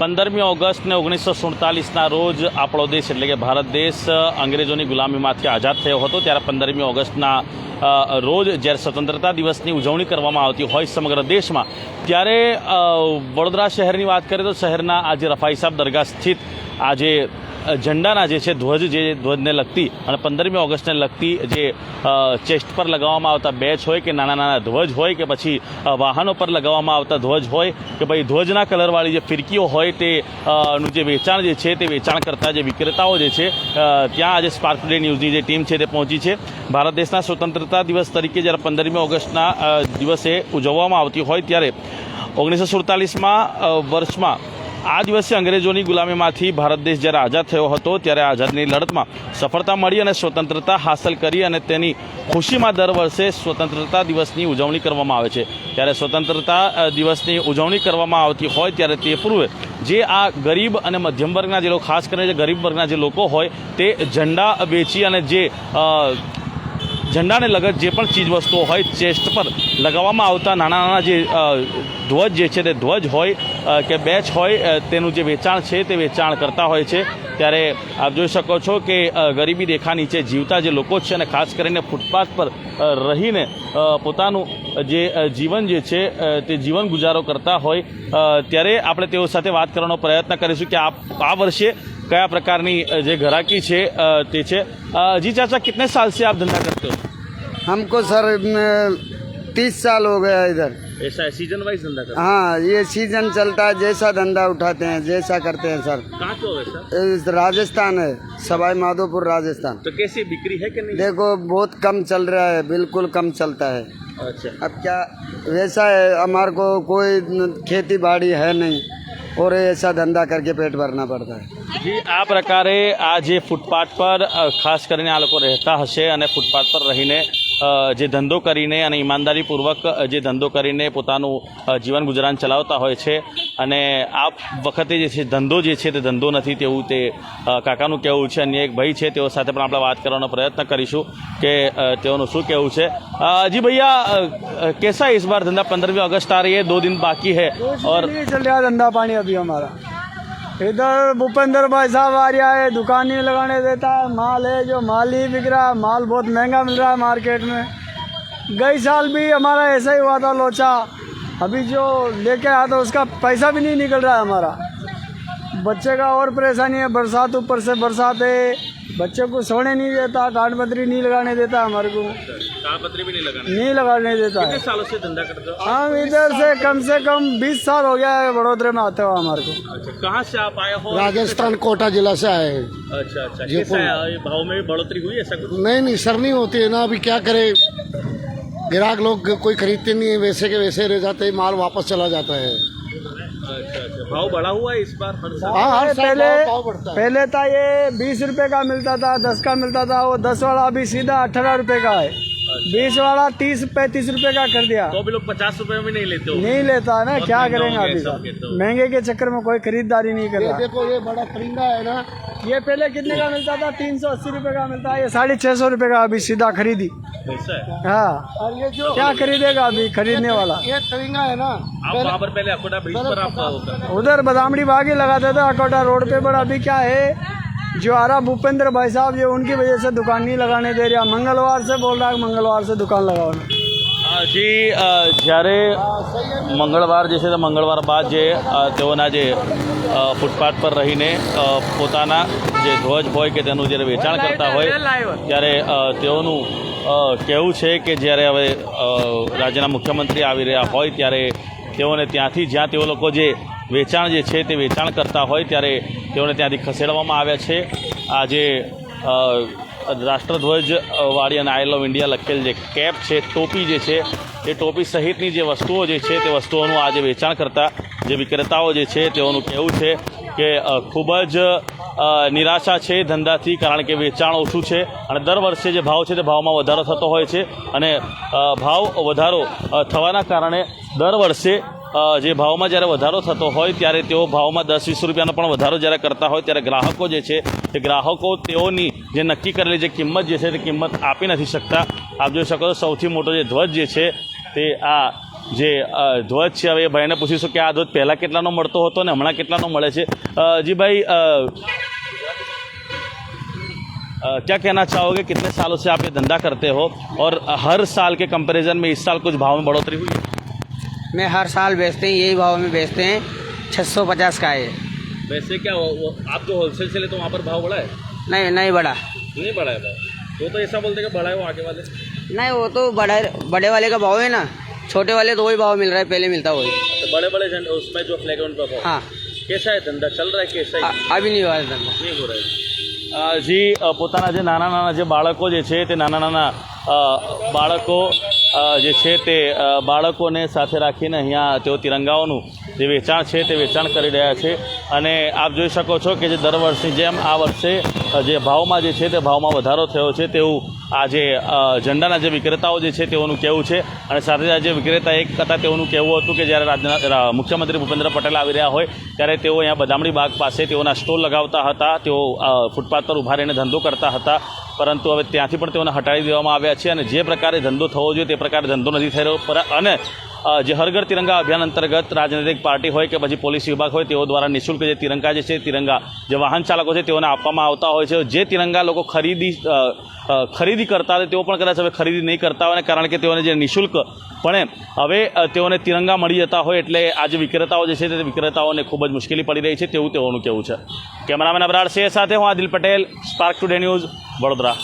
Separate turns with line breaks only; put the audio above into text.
પંદરમી ઓગસ્ટ ને ઓગણીસો સુડતાલીસના રોજ આપણો દેશ એટલે કે ભારત દેશ અંગ્રેજોની ગુલામીમાંથી આઝાદ થયો હતો. ત્યારે પંદરમી ઓગસ્ટના રોજ જ્યારે સ્વતંત્રતા દિવસની ઉજવણી કરવામાં આવતી હોય સમગ્ર દેશમાં, ત્યારે વડોદરા શહેરની વાત કરીએ તો શહેરના આજે રફાઈ સાહેબ દરગાહ સ્થિત આજે ઝંડાના જે છે, ધ્વજ, જે ધ્વજને લગતી અને પંદરમી ઓગસ્ટને લગતી જે ચેસ્ટ પર લગાવવામાં આવતા બેચ હોય કે નાના નાના ધ્વજ હોય કે પછી વાહનો પર લગાવવામાં આવતા ધ્વજ હોય કે ભાઈ ધ્વજના કલરવાળી જે ફિરકીઓ હોય તે નું જે વેચાણ જે છે તે વેચાણ કરતા જે વિક્રેતાઓ જે છે ત્યાં આજે સ્પાર્ક ટુડે ન્યૂઝની જે ટીમ છે તે પહોંચી છે. ભારત દેશના સ્વતંત્રતા દિવસ તરીકે જ્યારે પંદરમી ઓગસ્ટના દિવસે ઉજવવામાં આવતી હોય ત્યારે ઓગણીસો સુડતાલીસમાં વર્ષમાં આ દિવસે અંગ્રેજોની ગુલામીમાંથી ભારત દેશ જ્યારે આઝાદ થયો હતો, ત્યારે આઝાદની લડતમાં સફળતા મળી અને સ્વતંત્રતા હાંસલ કરી અને તેની ખુશીમાં દર વર્ષે સ્વતંત્રતા દિવસની ઉજવણી કરવામાં આવે છે. ત્યારે સ્વતંત્રતા દિવસની ઉજવણી કરવામાં આવતી હોય ત્યારે તે પૂર્વે જે આ ગરીબ અને મધ્યમ વર્ગના જે લોકો, ખાસ કરીને જે ગરીબ વર્ગના જે લોકો હોય, તે ઝંડા વેચી અને જે ઝંડાને લગત જે પણ ચીજ વસ્તુઓ હોય, ચેસ્ટ પર લગાવવામાં આવતા નાના નાના જે ધ્વજ જે છે તે ધ્વજ હોય કે બેચ હોય તેનું જે વેચાણ છે તે વેચાણ કરતા હોય છે. ત્યારે આપ જોઈ શકો છો કે ગરીબી રેખા નીચે જીવતા જે લોકો છે અને ખાસ કરીને ફૂટપાથ પર રહીને પોતાનું જે જીવન જે છે તે જીવન ગુજારો કરતા હોય ત્યારે આપણે તેઓ સાથે વાત કરવાનો પ્રયત્ન કરીશું કે આ આ વર્ષે કયા પ્રકારની અ, જે ઘરાકી છે અ, તે છે અ, જી ચાચા कितने साल से आप धंधा करते हो
हमको सर तीस साल हो गया इधर
ऐसा है सीजन वाइज धंधा करते
हाँ ये सीजन चलता है जैसा धंधा उठाते हैं जैसा करते हैं सर
हो कहाँ तो वैसा
इस राजस्थान है सवाई माधोपुर राजस्थान
तो कैसी बिक्री है कि नहीं
देखो बहुत कम चल रहा है बिल्कुल कम चलता है
अच्छा
अब क्या वैसा है हमारे को कोई न- खेती बाड़ी है नहीं और ऐसा धंधा करके पेट भरना पड़ता है
જી આ પ્રકારે આ જે ફૂટપાથ પર અ, ખાસ કરીને આ લોકો રહેતા હશે અને ફૂટપાથ પર રહીને અ, જે ધંધો કરીને અને ઈમાનદારીપૂર્વક અ, જે ધંધો કરીને પોતાનું અ, જીવન ગુજરાન ચલાવતા હોય છે અને આ વખતે જે છે ધંધો જે છે તે ધંધો નથી તેવું તે અ, કાકાનું કહેવું છે અન્ય એક ભાઈ છે તેઓ સાથે પણ આપણે વાત કરવાનો પ્રયત્ન કરીશું કે અ, તેઓનું શું કહેવું છે અ, જી भैया अ, अ, कैसा है इस बार धंधा पंद्रहवीं अगस्त आ रही है दो दिन बाकी है और
नहीं चल रहा धंधा पानी अभी हमारा इधर भूपेंद्र भाई साहब आ रहा है, दुकान नहीं लगाने देता है। माल है जो माल ही बिक रहा है, माल बहुत महँगा मिल रहा है मार्केट में। गई साल भी हमारा ऐसा ही हुआ था लोचा। अभी जो लेके आया था, उसका पैसा भी नहीं निकल रहा है हमारा। बच्चे का और परेशानी है, बरसात ऊपर से बरसात है। बच्चे को सोने नहीं देता काट पत्री नहीं लगाने देता हमारे को
ताड़पत्री भी नहीं लगाना
नहीं लगाने देता है
सालों से धंधा करते हो
हम इधर से कम से कम 20 साल हो गया है वडोदरा में आते हुए हमारे को
अच्छा कहाँ से आप आए हो
राजस्थान कोटा जिला से आए हैं
अच्छा अच्छा
जयपुर।
कैसा है ये भाव में भी बढ़ोतरी हुई है ऐसा कुछ
नहीं नहीं सर नहीं होती है ना अभी क्या करे ग्राहक लोग कोई खरीदते नहीं है वैसे के वैसे रह जाते हैं माल वापस चला जाता है
अच्छा अच्छा भाव बढ़ा हुआ है इस बार हर साल
हाँ हर साल
पहले
भाव- भाव बढ़ता है
पहले था ये बीस रुपए का मिलता था दस का मिलता था वो दस वाला अभी सीधा अठारह रुपए का है बीस वाला तीस पैंतीस रुपए का कर दिया।
तो भी लोग पचास रुपए में नहीं लेते हो
नहीं लेता है ना क्या करेंगे अभी
तो।
महँगे के चक्कर में कोई खरीदारी नहीं कर
ये
रहा।
देखो ये बड़ा परिंदा है ना।
ये पहले कितने का मिलता था? तीन सौ अस्सी रूपए का मिलता है। ये साढ़े छह सौ रुपए का अभी सीधा खरीदी।
हाँ।
और ये जो
क्या खरीदेगा अभी? खरीदने वाला।
ये परिंदा है ना।
पहले है
उधर बदामड़ी बागी लगाते थे अकोटा रोड पे पर अभी क्या है? जो आ रहा भूपेंद्र भाई साहब जो उनकी वजह से दुकान नहीं लगाने दे रहा मंगलवार से बोल रहा है कि मंगलवार से दुकान लगाओ
અ, જી અ, જ્યારે મંગળવાર જે છે તે મંગળવાર બાદ જે અ, તેઓના જે અ, ફૂટપાથ પર રહીને અ, પોતાના જે ધ્વજ હોય કે તેનું જ્યારે વેચાણ કરતા હોય ત્યારે અ, તેઓનું અ, કહેવું છે કે જ્યારે હવે અ, રાજ્યના મુખ્યમંત્રી આવી રહ્યા હોય ત્યારે તેઓને ત્યાંથી જ્યાં તેઓ લોકો જે વેચાણ જે છે તે વેચાણ કરતા હોય ત્યારે તેઓને ત્યાંથી ખસેડવામાં આવ્યા છે. આ જે અ, રાષ્ટ્રધ્વજ અ, અને આઈ લવ ઇન્ડિયા લખેલ જે કેપ છે ટોપી જે છે એ ટોપી સહિતની જે વસ્તુઓ જે છે તે વસ્તુઓનું આજે વેચાણ કરતા જે વિક્રેતાઓ જે છે તેઓનું કહેવું છે કે ખૂબ જ નિરાશા છે ધંધાથી કારણ કે વેચાણ ઓછું છે અને દર વર્ષે જે ભાવ છે તે ભાવમાં વધારો થતો હોય છે અને ભાવ વધારો થવાના કારણે દર વર્ષે જે ભાવમાં જ્યારે વધારો થતો હોય ત્યારે તેઓ ભાવમાં દસ વીસ રૂપિયાનો પણ વધારો જ્યારે કરતા હોય ત્યારે ગ્રાહકો જે છે તે ગ્રાહકો તેઓની જે નક્કી કરેલી જે કિંમત જે છે તે કિંમત આપી નથી શકતા આપ જોઈ શકો છો સૌથી મોટો જે ધ્વજ જે છે તે આ જે અ, ધ્વજ છે હવે એ ભાઈને પૂછીશું કે આ ધ્વજ પહેલાં કેટલાનો મળતો હતો ને હમણાં કેટલાનો મળે છે અ, જી ભાઈ અ, अ, क्या कहना चाहोगे कितने सालों से आप ये धंधा करते हो और हर साल के कंपैरिजन में इस साल कुछ भाव में बढ़ोतरी हुई है
मैं हर साल बेचते हैं यही भाव में बेचते हैं छः सौ पचास का है
वैसे क्या वो, वो आप जो होलसेल से लेते हो वहाँ पर भाव बढ़ा है
नहीं नहीं बढ़ा
नहीं बढ़ा है भाव वो तो ऐसा बोलते हैं कि बढ़ा है वो आगे वाले
नहीं वो तो बड़ा बड़े वाले का भाव है ना छोटे वाले तो वही भाव मिल रहा है पहले मिलता वही
तो बड़े बड़े झंडे उसमें जो फ्लैग है उन पर भाव
हाँ
कैसा है धंधा चल रहा है कैसा है
अ- अभी नहीं हुआ है धंधा
નહીં हो रहा है અ, જી અ, પોતાના જે નાના નાના જે બાળકો જે છે તે નાના નાના અ, બાળકો અ, જે છે તે બાળકોને સાથે રાખીને અહીંયા તેઓ તિરંગાઓનું જે વેચાણ છે તે વેચાણ કરી રહ્યા છે. અને આપ જોઈ શકો છો કે જે દર વર્ષની જેમ આ વર્ષે જે ભાવમાં જે છે તે ભાવમાં વધારો થયો છે તેવું આ જે ઝંડાના જે વિક્રેતાઓ જે છે તેઓનું કહેવું છે. અને સાથે આ જે વિક્રેતા એક હતા તેઓનું કહેવું હતું કે જ્યારે રાજના મુખ્યમંત્રી ભૂપેન્દ્ર પટેલ આવી રહ્યા હોય, ત્યારે તેઓ અહીંયા બદામડી બાગ પાસે તેઓના સ્ટોલ લગાવતા હતા. તેઓ ફૂટપાથ પર ઊભા રહીને ધંધો કરતા હતા. પરંતુ હવે ત્યાંથી પણ તેઓને હટાવી દેવામાં આવ્યા છે. અને જે પ્રકારે ધંધો થવો જોઈએ તે પ્રકારે ધંધો નથી થઈ રહ્યો. અને જે હરઘર તિરંગા અભિયાન અંતર્ગત રાજનૈતિક પાર્ટી હોય કે પછી પોલીસ વિભાગ હોય તેઓ દ્વારા નિઃશુલ્ક જે તિરંગા જે છે, તિરંગા, જે વાહન ચાલકો છે તેઓને આપવામાં આવતા હોય છે. જે તિરંગા લોકો ખરીદી ખરીદી કરતા હતા તેઓ પણ કદાચ હવે ખરીદી નહીં કરતા હોય કારણ કે તેઓને જે નિઃશુલ્ક પણ હવે તેઓને તિરંગા મળી જતા હોય એટલે આ જે વિક્રેતાઓ જે છે તે વિક્રેતાઓને ખૂબ જ મુશ્કેલી પડી રહી છે તેવું તેઓનું કહેવું છે. કેમેરામેન અબરાડ સિંહ સાથે હું Adil Patel spark today news Vadodara.